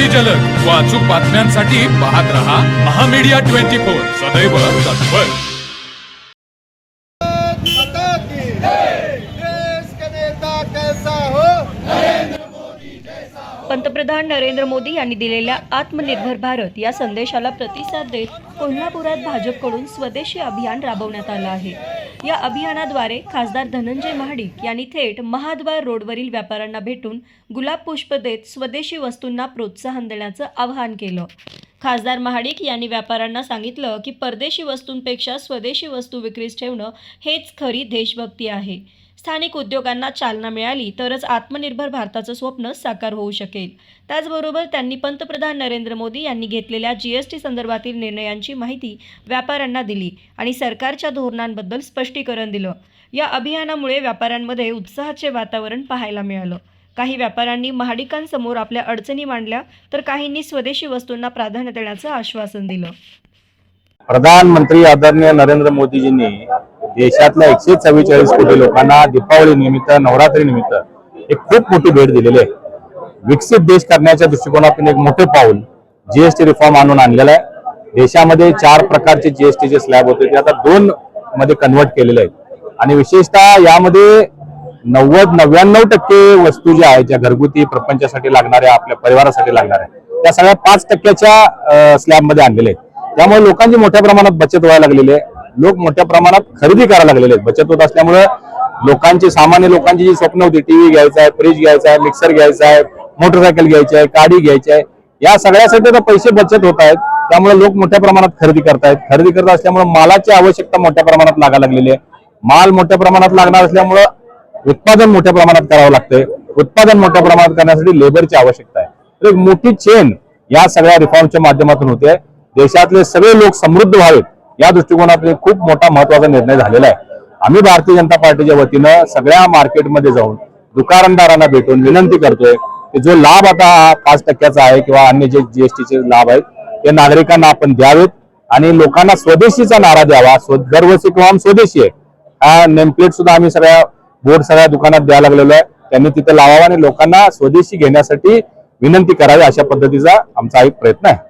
अति जलद. व अचूक बातम्यांसाठी पाहत रहा महामीडिया ट्वेंटी फोर. सदैव तत्पर. पंतप्रधान नरेंद्र मोदी यांनी दिलेल्या आत्मनिर्भर भारत या संदेशाला प्रतिसाद देत कोल्हापुरात भाजपकडून स्वदेशी अभियान राबवण्यात आलं आहे. या अभियानाद्वारे खासदार धनंजय महाडिक यांनी थेट महाद्वार रोडवरील व्यापाऱ्यांना भेटून गुलाब पुष्प देत स्वदेशी वस्तूंना प्रोत्साहन देण्याचं आवाहन केलं. खासदार महाडिक यांनी व्यापाऱ्यांना सांगितलं की परदेशी वस्तूंपेक्षा स्वदेशी वस्तू विक्रीस ठेवणं हेच खरी देशभक्ती आहे. स्थानिक उद्योगांना चालना मिळाली तरच आत्मनिर्भर भारताचं स्वप्न साकार होऊ शकेल. त्याचबरोबर त्यांनी पंतप्रधान नरेंद्र मोदी यांनी घेतलेल्या जी एस टी संदर्भातील निर्णयांची माहिती व्यापाऱ्यांना दिली आणि सरकारच्या धोरणांबद्दल स्पष्टीकरण दिलं. या अभियानामुळे व्यापाऱ्यांमध्ये उत्साहाचे वातावरण पाहायला मिळालं. काही व्यापाऱ्यांनी महाडिकांसमोर आपल्या अडचणी मांडल्या तर काहींनी स्वदेशी वस्तूंना प्राधान्य देण्याचं आश्वासन दिलं. प्रधानमंत्री आदरणीय नरेंद्र मोदीजींनी देशातल्या एकशे चव्वेचाळीस कोटी लोकांना दीपावली निमित्त नवरात्री निमित्त एक खूप मोठी भेट दिलेली आहे. विकसित देश करण्याच्या दृष्टिकोनातून एक मोठे पाऊल जीएसटी रिफॉर्म आणून आणलेला आहे. देशामध्ये चार प्रकारचे जीएसटीचे स्लॅब होते ते आता दोन मध्ये कन्वर्ट केलेले आहेत. आणि विशेषतः यामध्ये नव्वद नव्याण्णव टक्के वस्तू ज्या आहेत ज्या घरगुती प्रपंचासाठी लागणाऱ्या आपल्या परिवारासाठी लागणाऱ्या त्या सगळ्या पाच टक्क्याच्या स्लॅबमध्ये आणलेल्या आहेत. त्यामुळे लोकांची मोठ्या प्रमाणात बचत व्हायला लागलेली आहे. लोक मोठ्या प्रमाणात खरेदी करायला लागलेले आहेत. बचत होत असल्यामुळे लोकांची सामान्य लोकांची जी स्वप्न होती टीव्ही घ्यायचा आहे फ्रीज घ्यायचा आहे मिक्सर घ्यायचा आहे मोटरसायकल घ्यायची आहे गाडी घ्यायची आहे या सगळ्यासाठी आता पैसे बचत होत आहेत. त्यामुळे लोक मोठ्या प्रमाणात खरेदी करतायत खरेदी करत असल्यामुळे मालाची आवश्यकता मोठ्या प्रमाणात लागायला लागलेली आहे. माल मोठ्या प्रमाणात लागणार असल्यामुळं उत्पादन मोठ्या प्रमाणात करावं लागतंय. उत्पादन मोठ्या प्रमाणात करण्यासाठी लेबरची आवश्यकता आहे. तर एक मोठी चेन या सगळ्या रिफॉर्मच्या माध्यमातून होते. देशातले सगळे लोक समृद्ध व्हावेत. या दृष्टिकोनातून खूप मोठा महत्त्वाचा निर्णय झालेला आहे. आम्ही भारतीय जनता पार्टीच्या वतीनं सगळ्या मार्केटमध्ये जाऊन दुकानदारांना भेटून विनंती करतोय की जो लाभ आता हा पाच टक्क्याचा आहे किंवा अन्य जे जीएसटीचे लाभ आहेत ते नागरिकांना आपण द्यावेत आणि लोकांना स्वदेशीचा नारा द्यावा. दरवर्षी किंवा स्वदेशी आहे. हा नेमप्लेट सुद्धा आम्ही सगळ्या बोर्ड सगळ्या दुकानात द्यायला लागलेलो आहे. त्यांनी तिथे लावावा आणि लोकांना स्वदेशी घेण्यासाठी विनंती करावी अशा पद्धतीचा आमचा एक प्रयत्न आहे.